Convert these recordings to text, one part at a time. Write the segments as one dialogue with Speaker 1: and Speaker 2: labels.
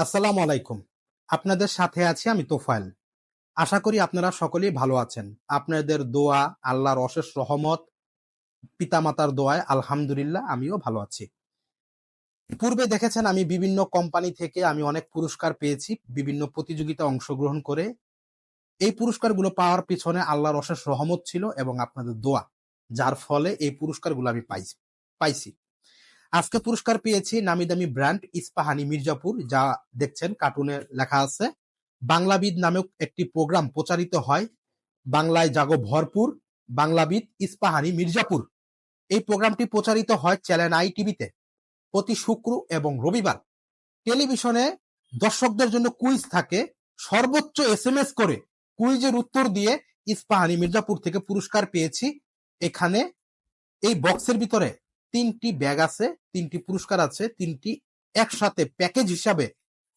Speaker 1: আসসালামু আলাইকুম। আপনাদের সাথে আছি আমি তোফায়েল। আশা করি আপনারা সকলেই ভালো আছেন। আপনাদের দোয়া, আল্লাহর অশেষ রহমত, পিতামাতার দোয়ায় আলহামদুলিল্লাহ আমিও ভালো আছি। পূর্বে দেখেছেন আমি বিভিন্ন কোম্পানি থেকে আমি অনেক পুরস্কার পেয়েছি, বিভিন্ন প্রতিযোগিতা অংশগ্রহণ করে। এই পুরস্কারগুলো পাওয়ার পিছনে আল্লাহর অশেষ রহমত ছিল এবং আপনাদের দোয়া, যার ফলে এই পুরস্কারগুলো আমি পাইছি পাইছি। আজকে পুরস্কার পেয়েছি নামি দামি ব্র্যান্ড ইস্পাহানি মির্জাপুর, যা দেখছেন কার্টুনে লেখা আছে। বাংলাবিদ নামক একটি প্রোগ্রাম প্রচারিত হয়। বাংলায় জাগো ভরপুর বাংলাবিদ ইস্পাহানি মির্জাপুর। এই প্রোগ্রামটি প্রচারিত হয় চ্যানেল আই টিভিতে প্রতি শুক্র এবং রবিবার। টেলিভিশনে দর্শকদের জন্য কুইজ থাকে। সর্বোচ্চ এস এম এস করে কুইজের উত্তর দিয়ে ইস্পাহানি মির্জাপুর থেকে পুরস্কার পেয়েছি। এখানে এই বক্সের ভিতরে তিনটি ব্যাগ আছে, তিনটি পুরস্কার আছে, তিনটি একসাথে প্যাকেজ হিসাবে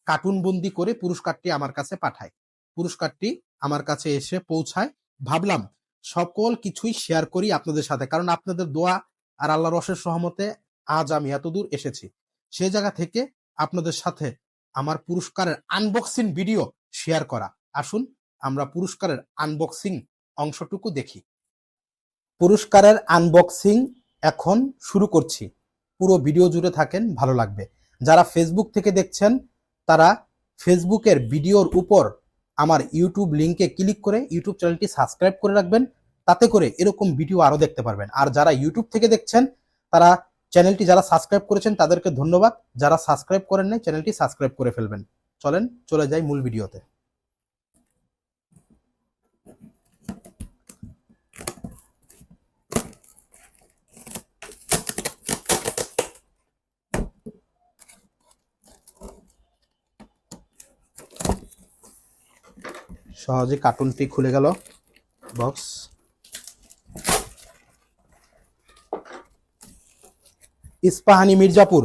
Speaker 1: কার্টুন বন্দি করে পুরস্কারটি আমার কাছে পাঠায়। পুরস্কারটি আমার কাছে এসে পৌঁছায়। ভাবলাম সকল কিছুই শেয়ার করি আপনাদের সাথে, কারণ আপনাদের দোয়া আর আল্লাহর রসের সহমতে আজ আমি এতদূর এসেছি। সে জায়গা থেকে আপনাদের সাথে আমার পুরস্কারের আনবক্সিং ভিডিও শেয়ার করা। আসুন আমরা পুরস্কারের আনবক্সিং অংশটুকু দেখি। পুরস্কারের আনবক্সিং এখন শুরু করছি। পুরো ভিডিও জুড়ে থাকেন, ভালো লাগবে। যারা ফেসবুক থেকে দেখছেন, তারা ফেসবুকের ভিডিওর উপর আমার ইউটিউব লিংকে ক্লিক করে ইউটিউব চ্যানেলটি সাবস্ক্রাইব করে রাখবেন। তাতে করে এরকম ভিডিও আরও দেখতে পারবেন। আর যারা ইউটিউব থেকে দেখছেন, তারা চ্যানেলটি যারা সাবস্ক্রাইব করেছেন, তাদেরকে ধন্যবাদ। যারা সাবস্ক্রাইব করেন নাই, চ্যানেলটি সাবস্ক্রাইব করে ফেলবেন। চলেন, চলে যাই মূল ভিডিওতে। সহজে কার্টুনটি খুলে গেল। বক্স। ইস্পাহানি মির্জাপুর,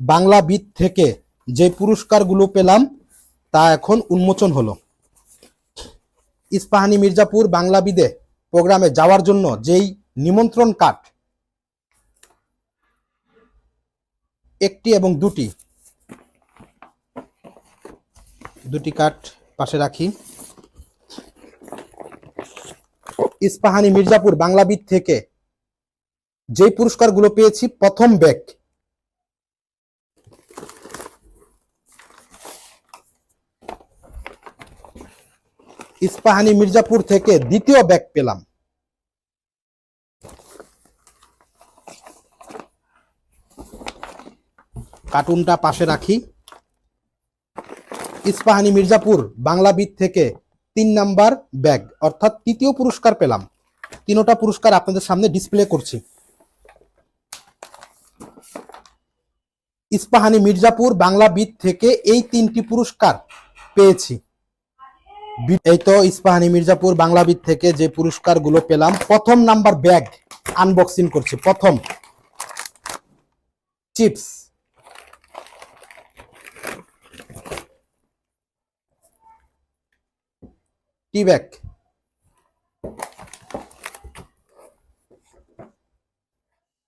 Speaker 1: বাংলা বিদ থেকে যে পুরস্কারগুলো পেলাম, তা এখন উন্মোচন হলো। ইস্পাহানি মির্জাপুর, বাংলা বিদে প্রোগ্রামে যাওয়ার জন্য যেই নিমন্ত্রণ কার্ড, একটি এবং দুটি দুটি কার্ড পাশে রাখি। ইস্পাহানি মির্জাপুর বাংলাবিদ থেকে যে পুরস্কারগুলো পেয়েছি, প্রথম ব্যাগ। ইস্পাহানি মির্জাপুর থেকে দ্বিতীয় ব্যাগ পেলাম। কার্টুনটা পাশে রাখি। ইস্পাহানি মির্জাপুর বাংলাবিদ থেকে তিন নাম্বার ব্যাগ, অর্থাৎ তৃতীয় পুরস্কার পেলাম। তিনোটা পুরস্কার আপনাদের সামনে ডিসপ্লে করছি। ইস্পাহানি মির্জাপুর, বাংলা বিদ থেকে এই তিনটি পুরস্কার পেয়েছি। এই তো ইস্পাহানি মির্জাপুর, বাংলা বিদ থেকে যে পুরস্কারগুলো পেলাম, প্রথম নাম্বার ব্যাগ আনবক্সিং করছি, প্রথম। চিপস। Tea bag?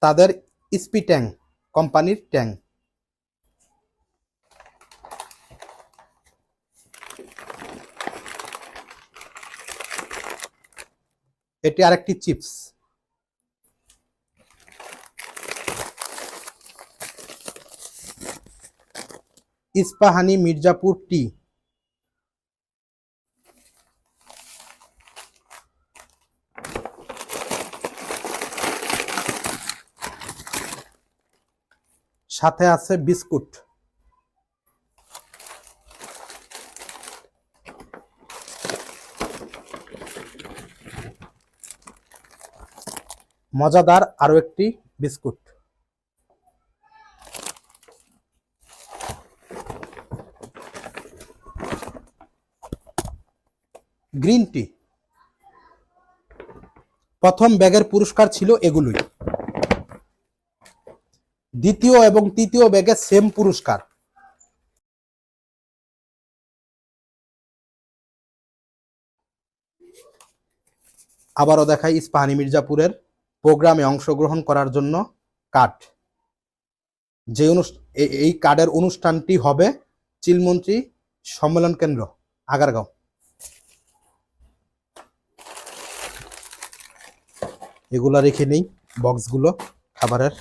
Speaker 1: তাদের স্পি ট্যাং কোম্পানির ট্যাং। এটি আরেকটি চিপস। ইস্পাহানি মির্জাপুর টি। সাথে আছে বিস্কুট। মজাদার আরও একটি বিস্কুট। Green tea. প্রথম ব্যাগের পুরস্কার ছিল এগুলোই। দ্বিতীয় এবং তৃতীয় ব্যাগে সেম পুরস্কার। আবারও দেখাই ইস্পাহানি মির্জাপুরের প্রোগ্রামে অংশগ্রহণ করার জন্য কার্ড। যে এই কার্ডের অনুষ্ঠানটি হবে চিলমন্ত্রী সম্মেলন কেন্দ্র, আগারগাঁও। এগুলা রেখে নেই, বক্সগুলো খাবারের।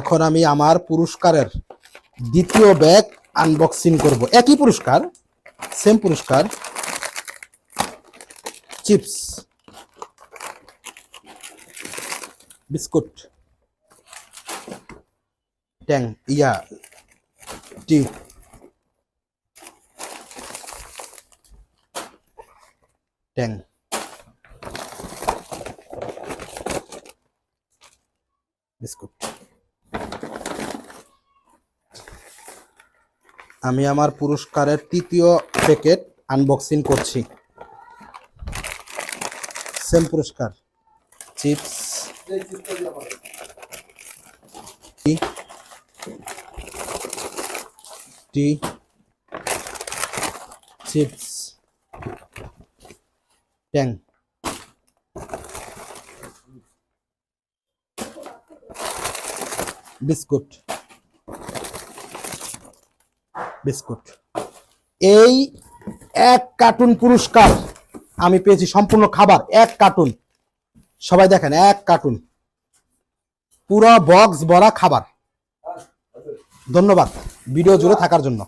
Speaker 1: এখন আমি আমার পুরস্কারের দ্বিতীয় ব্যাগ আনবক্সিং করব। একই পুরস্কার সেম পুরস্কার চিপস বিস্কুট, ট্যাং, ইয়া টিউব ট্যাং। বিস্কুট। আমি আমার পুরস্কারের তৃতীয় প্যাকেট আনবক্সিং করছি। সেম পুরস্কার। চিপস। টি। চিপস। ট্যাং। বিস্কুট। বিস্কুট। এই এক কার্টুন পুরস্কার আমি পেয়েছি সম্পূর্ণ খাবার, এক কার্টুন। সবাই দেখেন, এক কার্টুন। পুরো বক্স ভরা খাবার। ধন্যবাদ, ভিডিও জুড়ে থাকার জন্য।